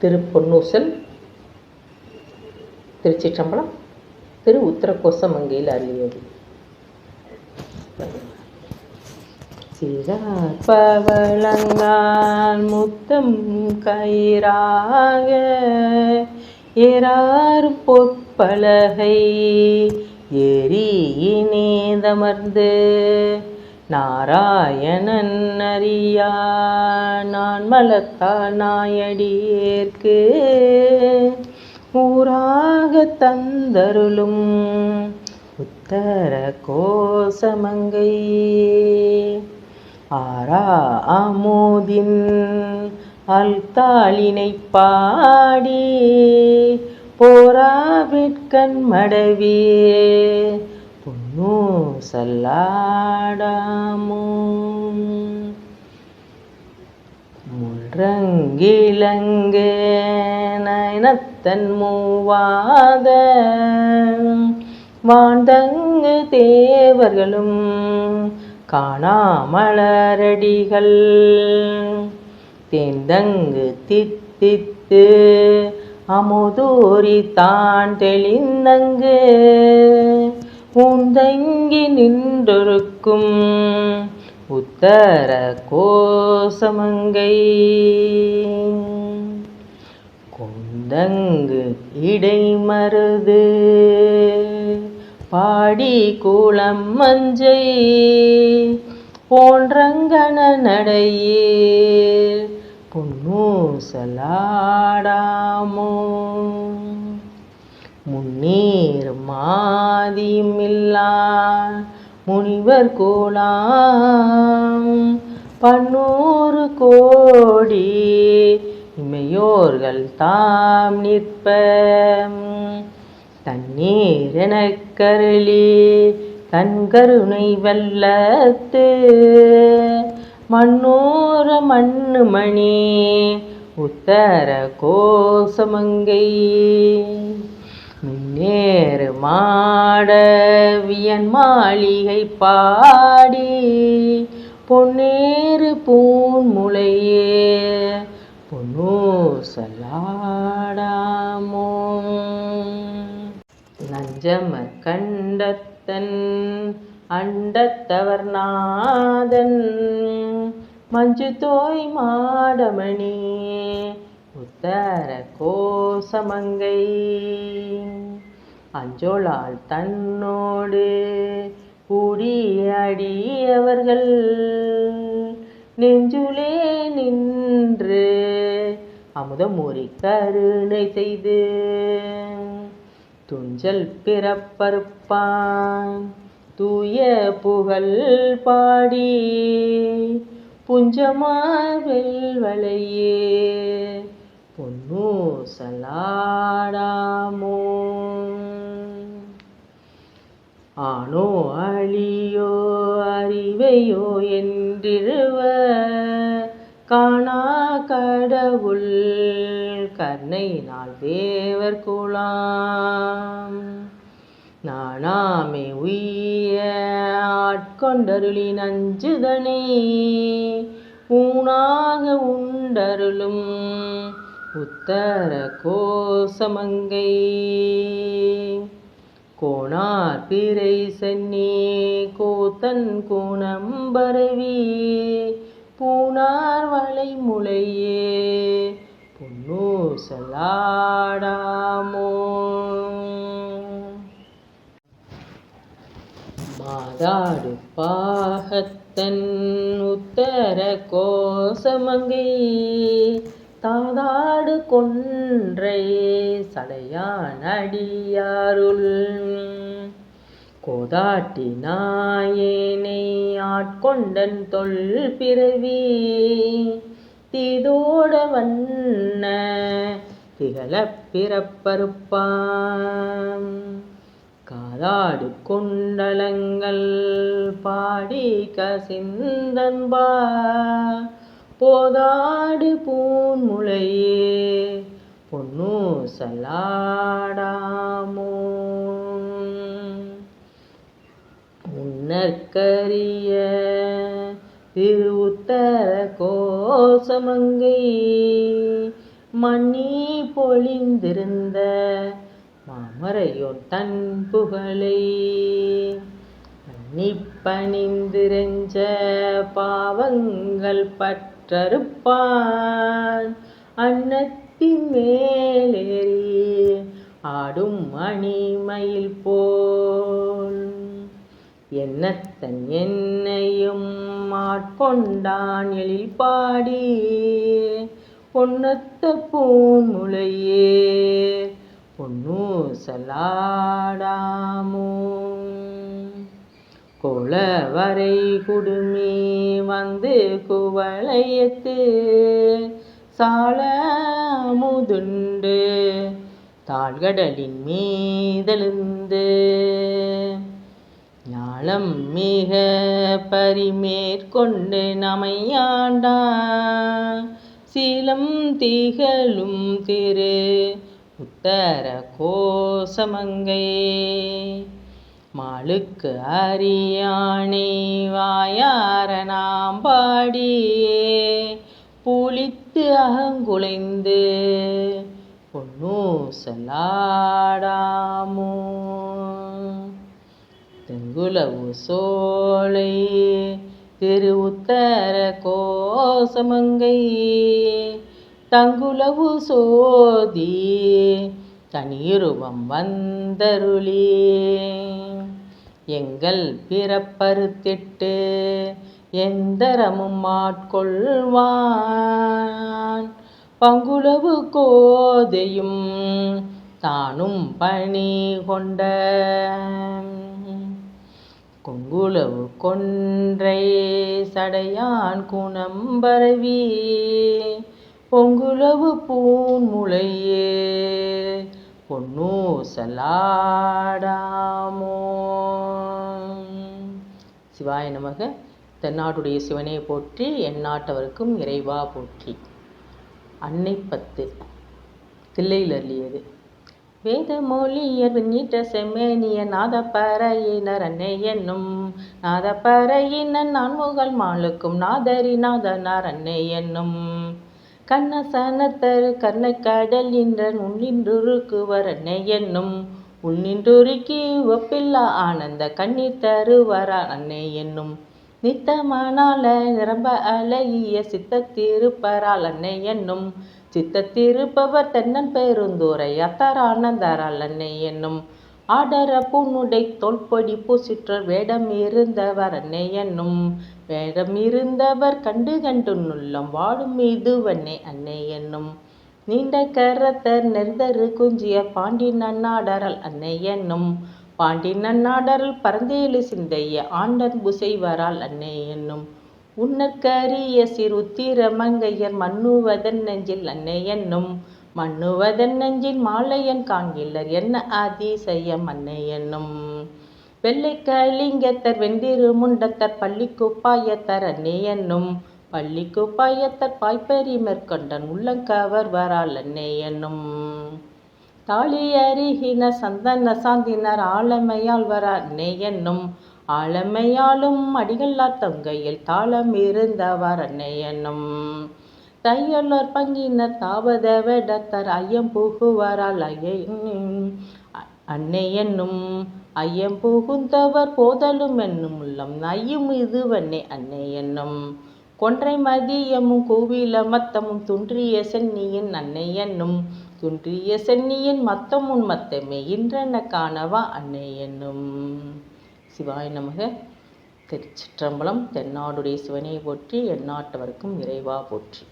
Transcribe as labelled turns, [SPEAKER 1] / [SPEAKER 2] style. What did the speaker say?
[SPEAKER 1] திரு பொன்னூசல் திருச்சிற்றம்பலம் திரு உத்தரகோசமங்கையில் அருளியது சிறப்பவளங்கால் முத்தம் கயிறாக ஏறார் பொற்பலகை எரியினேதமர்ந்து நாராயணன் அறியா நான் மலத்தால் நாயடியேற்கு ஊராக தந்தருளும் உத்தர கோசமங்கை. ஆரா அமோதின் அல்தாளினை பாடி போராவிற்கண் மடவே. பொன்னு சல்லாடாமோ? முன்றங்கிலங்கு நயனத்தன் மூவாத வாழ்ந்தங்கு தேவர்களும் காணாமலரடிகள். தேர்ந்தங்கு தித்தித்து அமுதூரி தான் தெளிந்தங்கு பூந்தங்கி நின்றொருக்கும் உத்தர கோசமங்கை. கொந்தங்கு இடைமருது பாடி கூளம் மஞ்சை போன்றங்கன நடையே. பொன்னூசலாடாமோ. முன்னேறு மாதியுமில்லா முனிவர் கோலாம். பன்னூறு கோடி இமையோர்கள் தாம் நிற்ப தண்ணீர் எனக் கருளி தன் கருணை வெள்ளத்து மண்ணோர மண்ணு மணி உத்தர கோசமங்கை. மாடவியன் மாளிகை பாடி பொன்னேறு பூன்முளையே பொன்னூசலாடாமோ நஞ்சமர் கண்டத்தன் அண்டத்தவர் நாதன். மஞ்சு தோய் மாடமணி உத்தர கோசமங்கை. அஞ்சோளால் தன்னோடு கூடியடியவர்கள் நெஞ்சுளே நின்று அமுதமூரி கருணை செய்து துஞ்சல் பிறப்பறுப்பான். தூய புகழ் பாடி புஞ்சமாவெல்வளையே பொன்னூசலாடாமோ பொன்னூ சலாடாமோ ஆனோ அழியோ அறிவையோ என்றிருவ. காணா கடவுள் கர்ணை நாள் தேவர் குலாம். நானாமே உய ஆட்கொண்டருளி நஞ்சுதனே. ஊனாக உண்டருளும் உத்தர கோசமங்கை. கோணார் பிறை சென்னி கோத்தன் கோணம் பரவி பூனார் வளை முளையே பொன்னூ சலாடாமோ மாதாடு பாகத்தன் உத்தர கோசமங்கை தாதாடு கொன்றை சடையான் அடியாருள். கோதாட்டி நாயேனை ஆட்கொண்டன் தொல் பிறவி. தீதோட வண்ண திகழ பிறப்பறுப்பான் காதாடு கொண்டலங்கள் பாடி கசிந்தன்பா. போதாடு பூன்முளையே பொன்னூ சலாடாமோ. உன்னற்கரிய திரு உத்தர கோசமங்கை மணி பொழிந்திருந்த மாமரையோன் தன் புகழை பணிந்திருஞ்ச பாவங்கள் கற்றறுப்பான். அன்னத்தின் மேலேறி ஆடும் மணிமயில் போல். என்னத்தன் என்னையும் மாட்கொண்டான் எழில் பாடி பொன்னத்த பூமுலையே பொன்னூசலாடாமோ. குளவரை குடுமி வந்து குவளையத்து. சால முதுண்டு தாழ்கடலின் மீதெழுந்து. ஞாலம் மிக பரிமேற்கொண்டு நமையாண்டா. சீலம் திகழும் திரு உத்தர கோசமங்கை. மாளுக்கு அறியானே வாயார நாம் பாடியே. புளித்து அகங்குலைந்து பொன்னூசலாடாமோ. தெங்குலவு சோலை திரு உத்தர கோசமங்கை. தங்குலவு சோதி தனியுருவம் வந்தருளே. எங்கள் பிறப்பறுத்திட்டு எந்தரமும் ஆட்கொள்வான். பங்குளவு கோதையும் தானும் பணி கொண்ட கொங்குளவு கொன்றை சடையான் குணம் பரவி பொங்குளவு பூன்முளையே பொன்னூசலாடாமோ சிவாய நமக தென்னாட்டுடைய சிவனை போற்றி எந்நாட்டவருக்கும் இறைவா போற்றி. அன்னை பத்து. தில்லையில் அருளியது. வேதமொழியர் நீட்ட செம்மேனிய நாதப்பறையினர் அன்னை என்னும் நாதப்பறையினர் நான்முகல் மாலுக்கும் நாதரி நாதனார் அன்னை என்னும் கண்ணசனத்தரு கண்ணக்கடல் இன்றன் உன்னின்றுருக்குவர் அன்னை என்னும் உன்னின்றுருக்கி ஒப்பில்லா ஆனந்த கண்ணீர் தருவரார் அன்னை என்னும். நித்தமானால நிரம்ப அழகிய சித்தத்திருப்பரால் அன்னை என்னும். சித்தத்திருப்பவர் தென்னன் பெருந்தூரை அத்தரானந்தரால் அன்னை என்னும். ஆடர பூனுடை தோல்பொடி பூசிற்றோர் வேடம் இருந்தவர் அன்னை என்னும். பேடமிருந்தவர் கண்டு கண்டு நுள்ளம் வாடும் இதுவன்னே அன்னை என்னும் நீண்ட கரத்தர் நெருந்தரு குஞ்சிய பாண்டி நன்னாடரல் அன்னை என்னும். பாண்டி நன்னாடரல் பரந்தேலு சிந்தைய ஆண்டன் புசைவரால் அன்னை என்னும். உன்னற்கரிய சிறுத்திர மங்கையர் மன்னுவதன் நெஞ்சில் அன்னை என்னும். மன்னுவதன் நெஞ்சில் மாலையன் காண்கில்லர் என்ன அதிசயம் அன்னை என்னும். வெள்ளைக்கலிங்கத்தர் வெண்டிரு முண்டத்தர் பள்ளி குப்பாயத்தர் அன்னை என்னும். குப்பாயத்தர் பாய்ப்பெரி மேற்கொண்டன் உள்ளங்கவர் வரால் அன்னை என்னும். தாலி அருகின சந்தன சாந்தினர் ஆழமையால் வர அன்னை என்னும். ஆழமையாலும் அடிகளார் தங்கையில் தாளம் இருந்தவர் அன்னை என்னும். தையலோர் பங்கினர் தாவத வேடத்தர் ஐயம் புகுவரால் ஐய அன்னை என்னும் ஐயம் புகுந்தவர் போதலும் என்னும் உள்ளம் நையும் இதுவன்னே அன்னை என்னும் கொன்றை மதியமும் கோவில மத்தமும் துன்றிய சென்னியின் அன்னை என்னும் துன்றிய சென்னியின் மத்தமுன் மத்தமே இன்றென காணவா அன்னை என்னும். சிவாய நமக. திருச்சிற்றம்பலம் தென்னாடுடைய சிவனை போற்றி எந்நாட்டவருக்கும் இறைவா போற்றி.